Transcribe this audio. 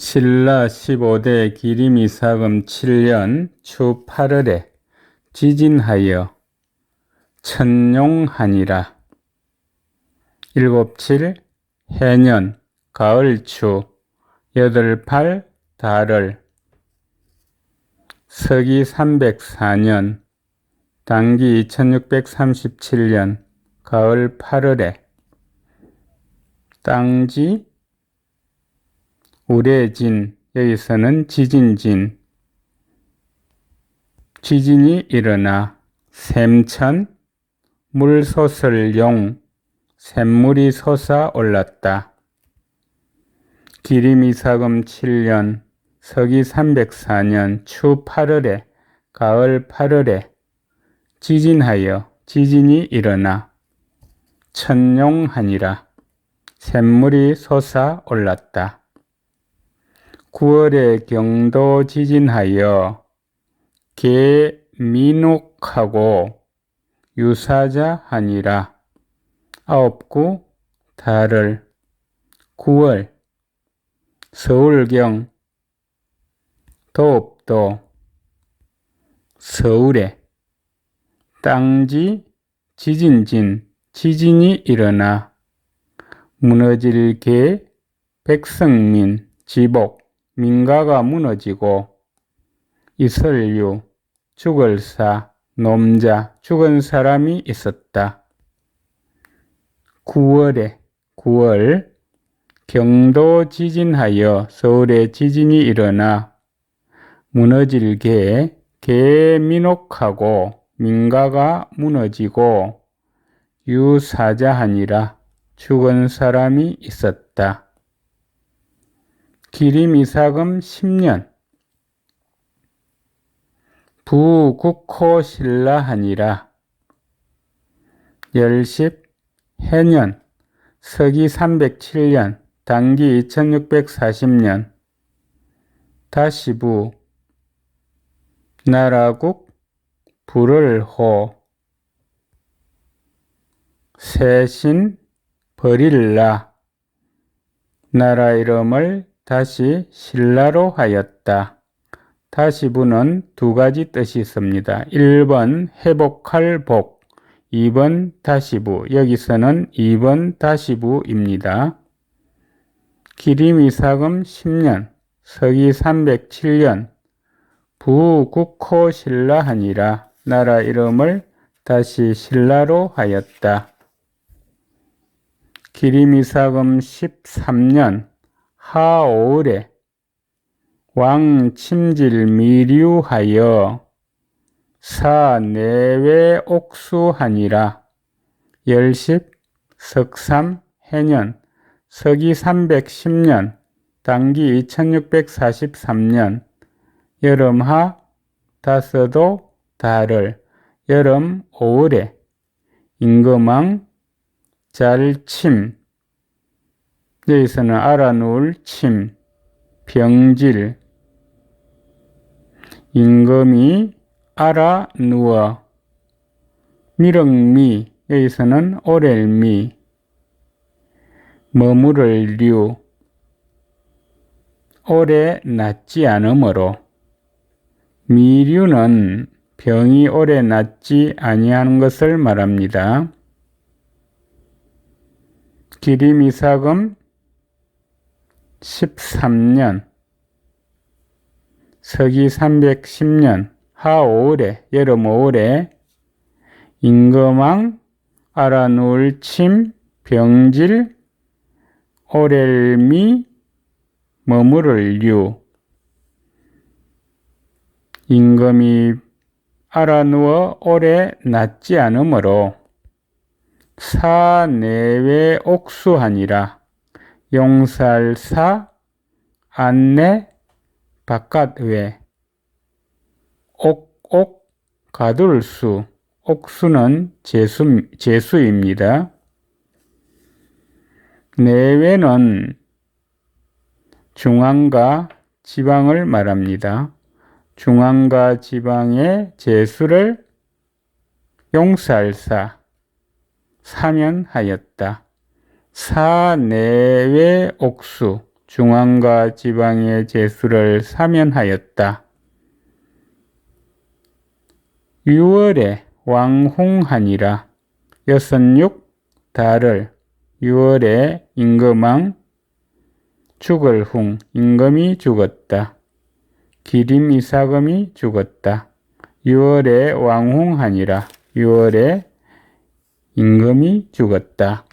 신라 15대 기림이사금 7년 추 8월에 지진하여 천룡하니라. 일곱칠 해년 가을추 여덟팔 달을 서기 304년 당기 1637년 가을 8월에 땅지 우레진 여기서는 지진진 지진이 일어나 샘천 물솟을 용 샘물이 솟아 올랐다. 기림이사금 7년 서기 304년 추 8월에 가을 8월에 지진하여 지진이 일어나 천룡하니라 샘물이 솟아 올랐다. 9월에 경도 지진하여 개 민옥하고 유사자 하니라. 아홉구 달을 9월 서울경 도읍도 서울에 땅지 지진진 지진이 일어나 무너질 개 백성민 지복 민가가 무너지고 이설유 죽을 사 놈자 죽은 사람이 있었다. 9월에 9월 경도 지진하여 서울에 지진이 일어나 무너질 개 개민옥하고 민가가 무너지고 유사자하니라 죽은 사람이 있었다. 기림이사금 10년. 부국호신라하니라. 열십 해년. 서기 307년. 당기 2640년. 다시부. 나라국 불을호. 세신 버릴라. 나라 이름을 다시 신라로 하였다. 다시부는 두 가지 뜻이 있습니다. 1번 회복할 복, 2번 다시부. 여기서는 2번 다시부입니다. 기림이사금 10년, 서기 307년, 부국호 신라하니라 나라 이름을 다시 신라로 하였다. 기림이사금 13년 하오을에 왕침질 미류하여 사 내외 옥수하니라. 열십 석삼 해년 서기 310년 당기 2643년 여름하 다서도 달을 여름 5월에 임금왕 잘침 여기서는 알아놓을 침 병질 임금이 알아 누워 미륵미 여기서는 오렐미 머무를 류 오래 낫지 않으므로 미류는 병이 오래 낫지 아니하는 것을 말합니다. 기림이사금 13년 서기 310년 하오월에 여름 5월에 임금왕 아라누울 침 병질 오렐미 머무를 류. 임금이 알아누워 오래 낫지 않으므로 사 내외 옥수하니라 용살사 안내 바깥외 옥옥 가둘수 옥수는 재수, 재수입니다. 내외는 중앙과 지방을 말합니다. 중앙과 지방의 재수를 용살사 사면하였다. 사내외 옥수 중앙과 지방의 제수를 사면하였다. 6월에 왕홍하니라. 여섯육 달을 6월에 임금왕 죽을 흥 임금이 죽었다. 기림 이사금이 죽었다. 6월에 왕홍하니라. 6월에 임금이 죽었다.